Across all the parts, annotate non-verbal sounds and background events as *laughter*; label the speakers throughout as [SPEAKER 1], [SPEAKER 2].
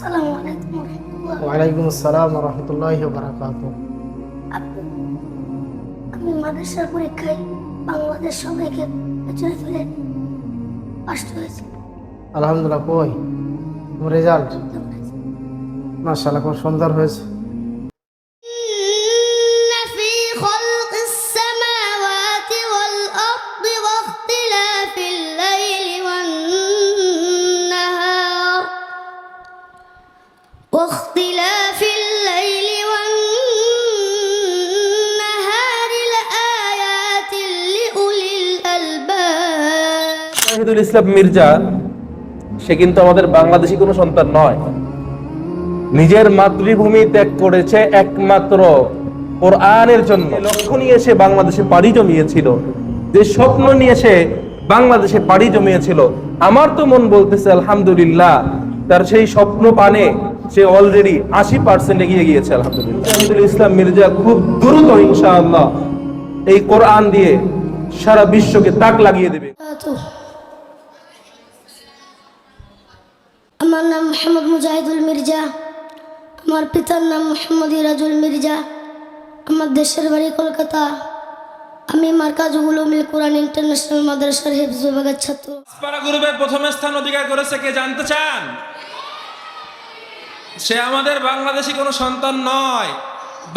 [SPEAKER 1] আসসালামু আলাইকুম রহমতুল্লাহ
[SPEAKER 2] ওয়ালাইকুম আসসালাম রহমতুল্লাহ বারাকাত
[SPEAKER 1] আপু আমি মাদ্রাসার পরীক্ষায় বাংলাদেশ সবাইকে পেছনে ফেলে পাস হয়েছি
[SPEAKER 2] আলহামদুলিল্লাহ কই রেজাল্ট মাশাআল্লাহ খুব সুন্দর হয়েছে
[SPEAKER 3] শহীদুল ইসলাম মির্জা, সে কিন্তু আমাদের বাংলাদেশি কোনো সন্তান নয়। নিজের মাতৃভূমি ত্যাগ করেছে একমাত্র কোরআনের জন্য। লক্ষ্য নিয়ে সে বাংলাদেশে পাড়ি জমিয়েছিল, যে স্বপ্ন নিয়ে সে বাংলাদেশে পাড়ি জমিয়েছিল, আমার তো মন বলতেছে, আলহামদুলিল্লাহ, তার সেই স্বপ্ন পানে সে অলরেডি আশি পার্সেন্ট এগিয়ে গিয়েছে, আলহামদুলিল্লাহ। ইসলাম মির্জা খুব দ্রুত, ইনশাআল্লাহ, এই কোরআন দিয়ে সারা বিশ্বকে তাক লাগিয়ে দেবে।
[SPEAKER 1] আমার নাম মোহাম্মদ মুজাহিদুল মির্জা। আমার পিতার নাম মোহাম্মদ ইরাজুল মির্জা। আমার দেশের বাড়ি কলকাতা। আমি মার্কাজ উলুমিল কোরআন ইন্টারন্যাশনাল মাদ্রাসার হেফজ বিভাগের ছাত্র।
[SPEAKER 4] পাড়া প্রথম স্থান অধিকার করেছে কে জানতে চান? সে আমাদের বাংলাদেশি কোনো সন্তান নয়।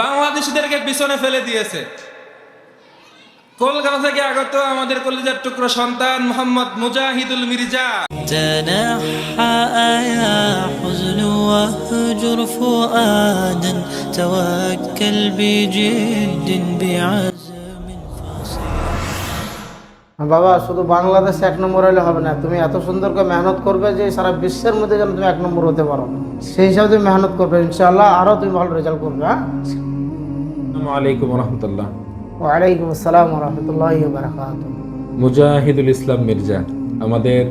[SPEAKER 4] বাংলাদেশিদেরকে পিছনে ফেলে দিয়েছে। কলকাতা থেকে আগত আমাদের কলেজের টুকরো সন্তান মোহাম্মদ মুজাহিদুল মির্জা।
[SPEAKER 5] تنحى يا حزن واهجر فؤادا توكل بجد بعزم
[SPEAKER 2] বাবা শুধু বাংলাদেশে এক নম্বর হলে হবে না তুমি এত সুন্দর করে মেহনত করবে যে সারা বিশ্বের মধ্যে যেন তুমি এক নম্বর হতে পারো সেই হিসাবে তুমি মেহনত করবে ইনশাআল্লাহ আরও তুমি ভালো রেজাল্ট করবে হ্যাঁ
[SPEAKER 3] আসসালামু আলাইকুম রহমতুল্লাহ
[SPEAKER 2] ওয়ালাইকুম আসসালাম রহমতুল্লাহ বারাকাত
[SPEAKER 3] মুজাহিদুল ইসলাম মির্জা আমাদের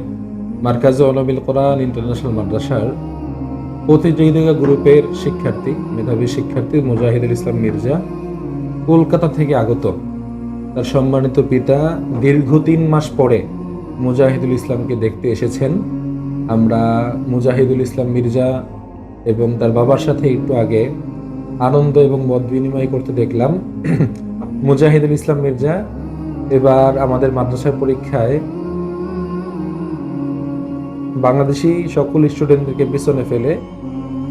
[SPEAKER 3] মার্কাজ অলমিল কোরআন ইন্টারন্যাশনাল মাদ্রাসার প্রতিযোগিতা গ্রুপের শিক্ষার্থী, মেধাবী শিক্ষার্থী মুজাহিদুল ইসলাম মির্জা কলকাতা থেকে আগত। তার সম্মানিত পিতা দীর্ঘ তিন মাস পরে মুজাহিদুল ইসলামকে দেখতে এসেছেন। আমরা মুজাহিদুল ইসলাম মির্জা এবং তার বাবার সাথে একটু আগে আনন্দ এবং মত বিনিময় করতে দেখলাম। *clears throat* মুজাহিদুল ইসলাম মির্জা এবার আমাদের মাদ্রাসার পরীক্ষায় বাংলাদেশি সকল স্টুডেন্টদেরকে পিছনে ফেলে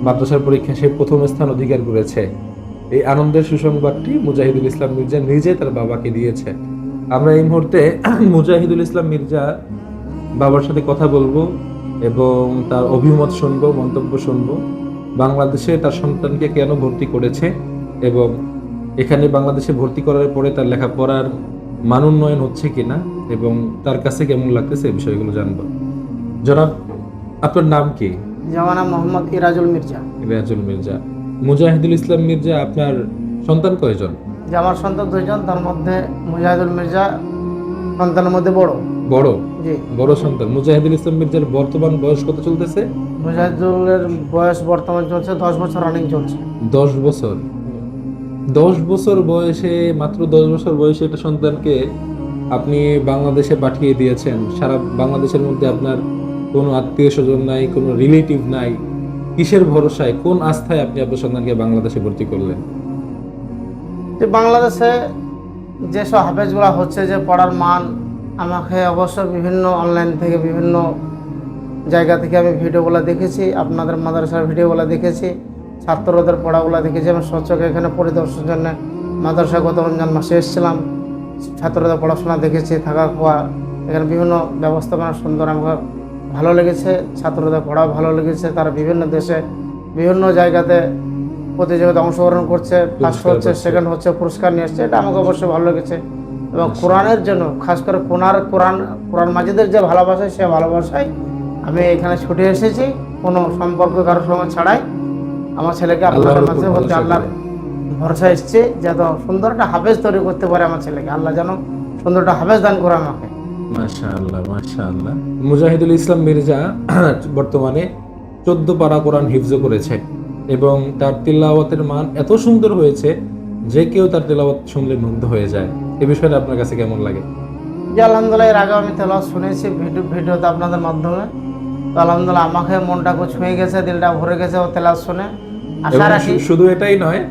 [SPEAKER 3] মাদ্রাসার পরীক্ষায় সে প্রথম স্থান অধিকার করেছে। এই আনন্দের সুসংবাদটি মুজাহিদুল ইসলাম মির্জা নিজে তার বাবাকে দিয়েছে। আমরা এই মুহূর্তে *clears throat* মুজাহিদুল ইসলাম মির্জা বাবার সাথে কথা বলব এবং তার অভিমত শুনব, মন্তব্য শুনব। বাংলাদেশে তার সন্তানকে কেন ভর্তি করেছে এবং এখানে বাংলাদেশে ভর্তি করার পরে তার লেখাপড়ার মান উন্নয়ন হচ্ছে কিনা এবং তার কাছে কেমন লাগতেছে এই বিষয়গুলো জানব। জনাব আপনার নাম কি?
[SPEAKER 2] যেমন নাম মোহাম্মদ ইরাজুল মির্জা।
[SPEAKER 3] রিয়াজুল মির্জা। মুজাহিদুল ইসলাম মির্জা আপনার সন্তান কয়জন?
[SPEAKER 2] যে আমার সন্তান দুইজন তার মধ্যে মুজাহিদুল মির্জা সন্তানের মধ্যে বড়।
[SPEAKER 3] বড়?
[SPEAKER 2] জি।
[SPEAKER 3] বড় সন্তান। মুজাহিদুল ইসলাম মির্জার বর্তমান বয়স কত চলতেছে?
[SPEAKER 2] মুজাহিদুলের বয়স বর্তমান চলছে দশ বছর রানিং চলছে।
[SPEAKER 3] দশ বছর। দশ বছর বয়সে মাত্র দশ বছর বয়সে একটা সন্তানকে আপনি বাংলাদেশে পাঠিয়ে দিয়েছেন। সারা বাংলাদেশের মধ্যে আপনার কোনো আত্মীয় স্বজন নাই, কোনো রিলেটিভ নাই, কিসের ভরসায়, কোন আস্থায় আপনি আপনার সন্তানকে বাংলাদেশে ভর্তি করলেন?
[SPEAKER 2] যে বাংলাদেশে যেসব হাফেজগুলো হচ্ছে, যে পড়ার মান, আমাকে অবশ্য বিভিন্ন অনলাইন থেকে বিভিন্ন জায়গা থেকে আমি ভিডিওগুলো দেখেছি, আপনাদের মাদ্রাসার ভিডিওগুলো দেখেছি, ছাত্রদের পড়াগুলো দেখেছি, আমি স্বচ্ছকে এখানে পরিদর্শনের জন্য মাদ্রাসা গত রমজান মাসে এসেছিলাম, ছাত্রদের পড়াশোনা দেখেছি থাকা খাওয়া এখানে বিভিন্ন ব্যবস্থাপনা সুন্দর আমাকে ভালো লেগেছে ছাত্রদের পড়াও ভালো লেগেছে তারা বিভিন্ন দেশে বিভিন্ন জায়গাতে প্রতিযোগিতা অংশগ্রহণ করছে ফার্স্ট হচ্ছে সেকেন্ড হচ্ছে পুরস্কার নিয়ে এসছে এটা আমাকে অবশ্যই ভালো লেগেছে। এবং কোরআনের জন্য খাস করে কোরআন কোরআন কোরআন মাজিদের যে ভালোবাসায় সে ভালোবাসায় আমি এখানে ছুটে এসেছি। কোনো সম্পর্ক কারোর সঙ্গে ছাড়াই। আমার ছেলেকে আপনাদের মাঝে বলতে আল্লাহর। ভরসা এসছে যত সুন্দর একটা হাফেজ তৈরি করতে পারে আমার ছেলেকে। আল্লাহ যেন সুন্দর একটা হাফেজ দান করে আমাকে।
[SPEAKER 3] মুজাহিদুল ইসলাম মির্জা *clears throat* বর্তমানে চোদ্দ পারা কোরআন হিফজ করেছে এবং তার তিলাওয়াতের মান এত সুন্দর হয়েছে যে কেউ তার তেলাওয়াত শুনলে মুগ্ধ হয়ে যায়। এ বিষয়টা আপনার কাছে কেমন লাগে?
[SPEAKER 2] আলহামদুলিল্লাহ এর আগে আমি তেলাওয়াত শুনেছি ভিডিও ভিডিওতে আপনাদের মাধ্যমে। তো আলহামদুলিল্লাহ আমাকে মনটাকে ছুঁয়ে গেছে দিলটা ভরে গেছে ও তেলাস শুনে। আশা রাখি
[SPEAKER 3] শুধু এটাই নয়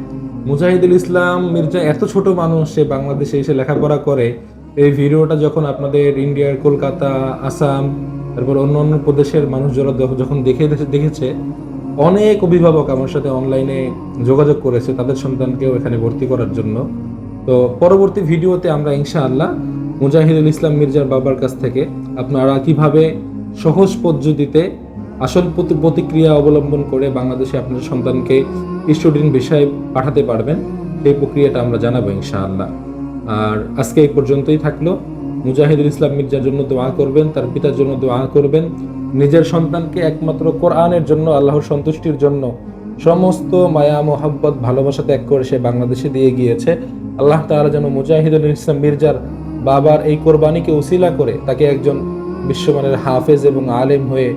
[SPEAKER 3] মুজাহিদুল ইসলাম মির্জা এত ছোট মানুষ সে বাংলাদেশে এসে লেখাপড়া করে এই ভিডিওটা যখন আপনাদের ইন্ডিয়ার কলকাতা আসাম তারপর অন্য অন্য প্রদেশের মানুষ যারা যখন দেখে দেখেছে, অনেক অভিভাবক আমার সাথে অনলাইনে যোগাযোগ করেছে তাদের সন্তানকেও এখানে ভর্তি করার জন্য। তো পরবর্তী ভিডিওতে আমরা ইনশাআল্লাহ মুজাহিদুল ইসলাম মির্জার বাবার কাছ থেকে আপনারা কীভাবে সহজ পদ্ধতিতে আসল প্রতিক্রিয়া অবলম্বন করে বাংলাদেশে আপনার সন্তানকে স্টুডেন্ট বিষয়ে পাঠাতে পারবেন, সেই প্রক্রিয়াটা আমরা জানাব ইনশাআল্লাহ। আর আজকে এই পর্যন্তই থাকল। মুজাহিদুল ইসলাম মির্জার জন্য দোয়া করবেন, তার পিতার জন্য দোয়া করবেন। নিজের সন্তানকে একমাত্র কোরআনের জন্য, আল্লাহর সন্তুষ্টির জন্য সমস্ত মায়া, মোহাব্বত, ভালোবাসা ত্যাগ করে সে বাংলাদেশে দিয়ে গিয়েছে। আল্লাহ তাআলা যেন মুজাহিদুল ইসলাম মির্জার বাবার এই কোরবানিকে উসিলা করে, তাকে একজন বিশ্বমানের হাফেজ এবং আলেম হয়ে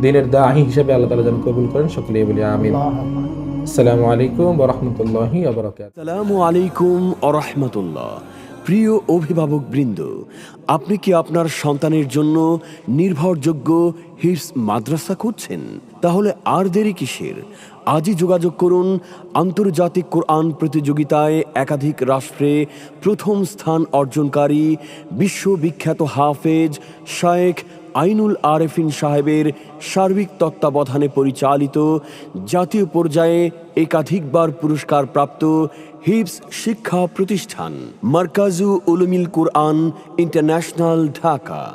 [SPEAKER 3] দিনের দাহি হিসেবে আল্লাহ তালা যেন কবুল করেন। সকলেই বলি আমিন। আসসালামু আলাইকুম ওরহমতুল্লাহি
[SPEAKER 6] আসসালামু আলাইকুম প্রিয় অভিভাবক বৃন্দ, আপনি কি আপনার সন্তানের জন্য নির্ভরযোগ্য হিফস মাদ্রাসা খুঁজছেন? তাহলে আর দেরি কিসের? আজই যোগাযোগ করুন আন্তর্জাতিক কোরআন প্রতিযোগিতায় একাধিক রাষ্ট্রে প্রথম স্থান অর্জনকারী বিশ্ববিখ্যাত হাফেজ শায়েখ আইনুল আরেফিন সাহেবের সার্বিক তত্ত্বাবধানে পরিচালিত জাতীয় পর্যায়ে একাধিকবার পুরস্কার প্রাপ্ত হিপস শিক্ষা প্রতিষ্ঠান, মার্কাজু উলুমিল কুরআন, ইন্টারন্যাশনাল ঢাকা।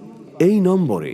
[SPEAKER 6] এই নম্বরে